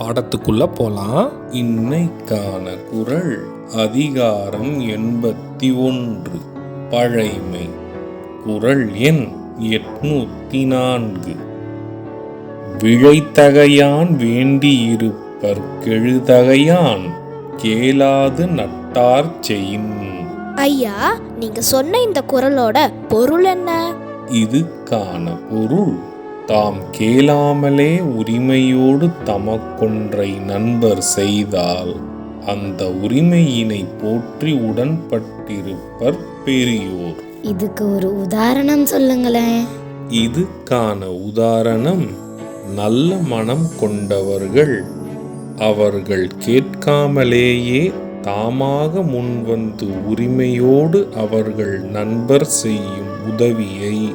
பாடத்துக்குள்ள போலாம். இன்னைக்கான குறள் அதிகாரம் எண்பத்தி ஒன்று. பழைமை. குறள் எண் எட்நூத்தி நான்கு. விழைத்தகையான் வேண்டியிருப்பர் கெழுதகையான் கேளாது நட்டார் செயின். ஐயா நீங்க சொன்ன இந்த குரலோட பொருள் என்ன? இதுக்கான பொருள் தாம் கேளாமலே உரிமையோடு தமக்கொன்றை நண்பர் செய்தால் அந்த உரிமையினை போற்றி உடன்பட்டிருப்பர் பெரியோர். இதுக்கு ஒரு உதாரணம் சொல்லுங்களேன். இதுக்கான உதாரணம் நல்ல மனம் கொண்டவர்கள் அவர்கள் கேட்காமலேயே தாமாக முன்வந்து உரிமையோடு அவர்கள் நண்பர் செய்யும் உதவியை